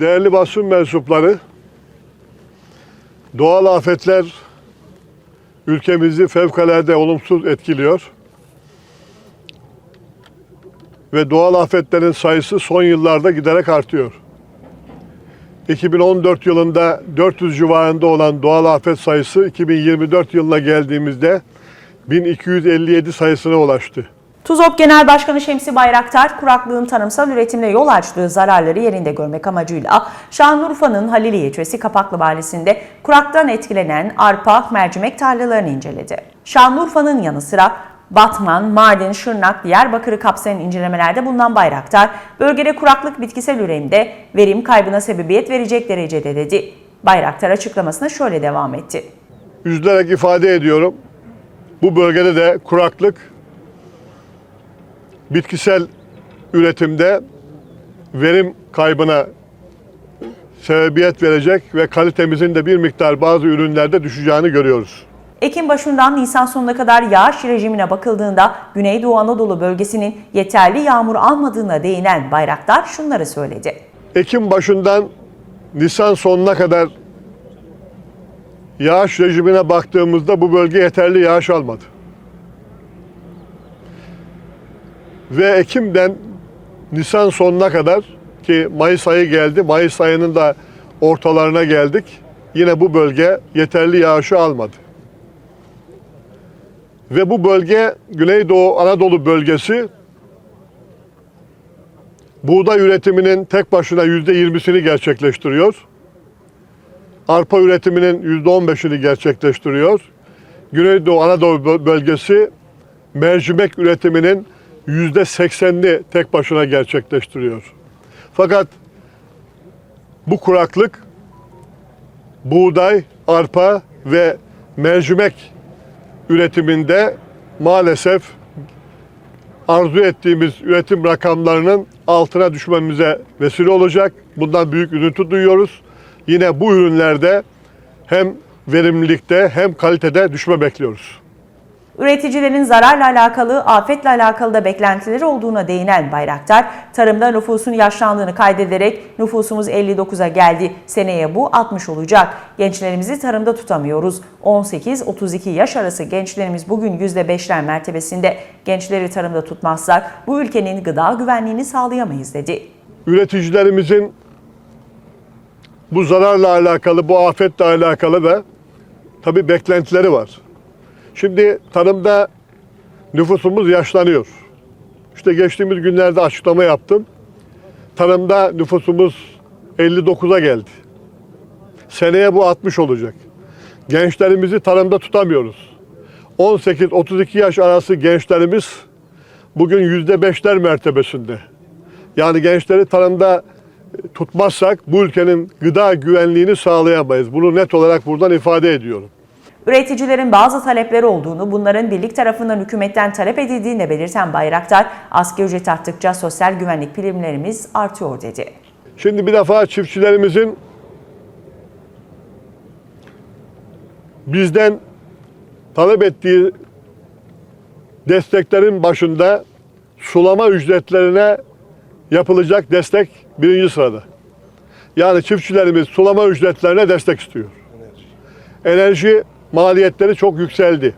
Değerli basın mensupları, doğal afetler ülkemizi fevkalade olumsuz etkiliyor. Ve doğal afetlerin sayısı son yıllarda giderek artıyor. 2014 yılında 400 civarında olan doğal afet sayısı 2024 yılına geldiğimizde 1257 sayısına ulaştı. TUZOP Genel Başkanı Şemsi Bayraktar, kuraklığın tarımsal üretimle yol açtığı zararları yerinde görmek amacıyla Şanlıurfa'nın Halili ilçesi Kapaklı Mahallesi'nde kuraktan etkilenen arpa, mercimek tarlalarını inceledi. Şanlıurfa'nın yanı sıra Batman, Mardin, Şırnak, Diyarbakır'ı kapsayan incelemelerde bulunan Bayraktar, bölgede kuraklık bitkisel üretimde verim kaybına sebebiyet verecek derecede dedi. Bayraktar açıklamasına şöyle devam etti. Üzülerek ifade ediyorum. Bu bölgede de kuraklık bitkisel üretimde verim kaybına sebebiyet verecek ve kalitemizin de bir miktar bazı ürünlerde düşeceğini görüyoruz. Ekim başından Nisan sonuna kadar yağış rejimine bakıldığında Güneydoğu Anadolu bölgesinin yeterli yağmur almadığına değinen Bayraktar şunları söyledi. Ekim başından Nisan sonuna kadar yağış rejimine baktığımızda bu bölge yeterli yağış almadı. Ve Ekim'den Nisan sonuna kadar ki Mayıs ayı geldi. Mayıs ayının da ortalarına geldik. Yine bu bölge yeterli yağışı almadı. Ve bu bölge Güneydoğu Anadolu bölgesi buğday üretiminin tek başına yüzde yirmisini gerçekleştiriyor. Arpa üretiminin yüzde on beşini gerçekleştiriyor. Güneydoğu Anadolu böl- bölgesi mercimek üretiminin yüzde seksenini tek başına gerçekleştiriyor. Fakat bu kuraklık buğday, arpa ve mercimek üretiminde maalesef arzu ettiğimiz üretim rakamlarının altına düşmemize vesile olacak. Bundan büyük üzüntü duyuyoruz. Yine bu ürünlerde hem verimlilikte hem kalitede düşme bekliyoruz. Üreticilerin zararla alakalı, afetle alakalı da beklentileri olduğuna değinen Bayraktar, tarımda nüfusun yaşlandığını kaydederek nüfusumuz 59'a geldi, seneye bu 60 olacak. Gençlerimizi tarımda tutamıyoruz. 18-32 yaş arası gençlerimiz bugün %5'ler mertebesinde. Gençleri tarımda tutmazsak bu ülkenin gıda güvenliğini sağlayamayız dedi. Üreticilerimizin bu zararla alakalı, bu afetle alakalı da tabii beklentileri var. Şimdi tarımda nüfusumuz yaşlanıyor. İşte geçtiğimiz günlerde açıklama yaptım. Tarımda nüfusumuz 59'a geldi. Seneye bu 60 olacak. Gençlerimizi tarımda tutamıyoruz. 18-32 yaş arası gençlerimiz bugün %5'ler mertebesinde. Yani gençleri tarımda tutmazsak bu ülkenin gıda güvenliğini sağlayamayız. Bunu net olarak buradan ifade ediyorum. Üreticilerin bazı talepleri olduğunu, bunların birlik tarafından hükümetten talep edildiğini belirten Bayraktar, asgari ücret arttıkça sosyal güvenlik primlerimiz artıyor dedi. Şimdi bir defa çiftçilerimizin bizden talep ettiği desteklerin başında sulama ücretlerine yapılacak destek birinci sırada. Yani çiftçilerimiz sulama ücretlerine destek istiyor. Enerji maliyetleri çok yükseldi.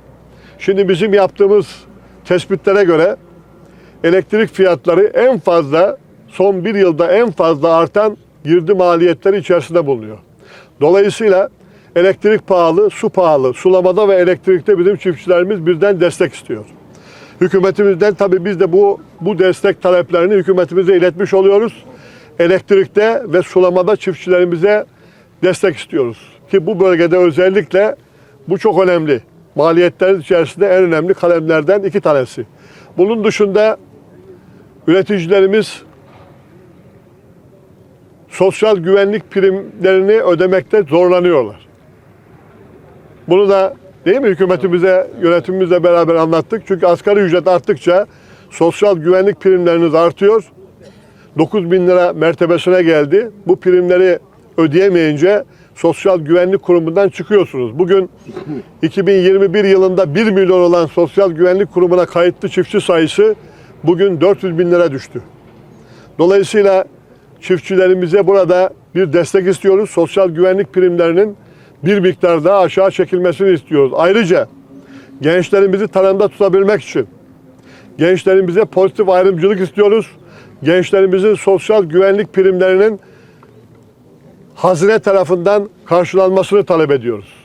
Şimdi bizim yaptığımız tespitlere göre elektrik fiyatları en fazla son bir yılda en fazla artan girdi maliyetleri içerisinde bulunuyor. Dolayısıyla elektrik pahalı, su pahalı. Sulamada ve elektrikte bizim çiftçilerimiz birden destek istiyor. Hükümetimizden tabii biz de bu bu destek taleplerini hükümetimize iletmiş oluyoruz. Elektrikte ve sulamada çiftçilerimize destek istiyoruz. Ki bu bölgede özellikle bu çok önemli. Maliyetlerin içerisinde en önemli kalemlerden iki tanesi. Bunun dışında üreticilerimiz sosyal güvenlik primlerini ödemekte zorlanıyorlar. Bunu da değil mi hükümetimize, yönetimimizle beraber anlattık. Çünkü asgari ücret arttıkça sosyal güvenlik primleriniz artıyor. 9 bin lira mertebesine geldi. Bu primleri ödeyemeyince Sosyal Güvenlik Kurumu'ndan çıkıyorsunuz. Bugün 2021 yılında 1 milyon olan Sosyal Güvenlik Kurumu'na kayıtlı çiftçi sayısı bugün 400 bin lira düştü. Dolayısıyla çiftçilerimize burada bir destek istiyoruz. Sosyal güvenlik primlerinin bir miktar daha aşağı çekilmesini istiyoruz. Ayrıca gençlerimizi tarımda tutabilmek için gençlerimize pozitif ayrımcılık istiyoruz. Gençlerimizin sosyal güvenlik primlerinin hazine tarafından karşılanmasını talep ediyoruz.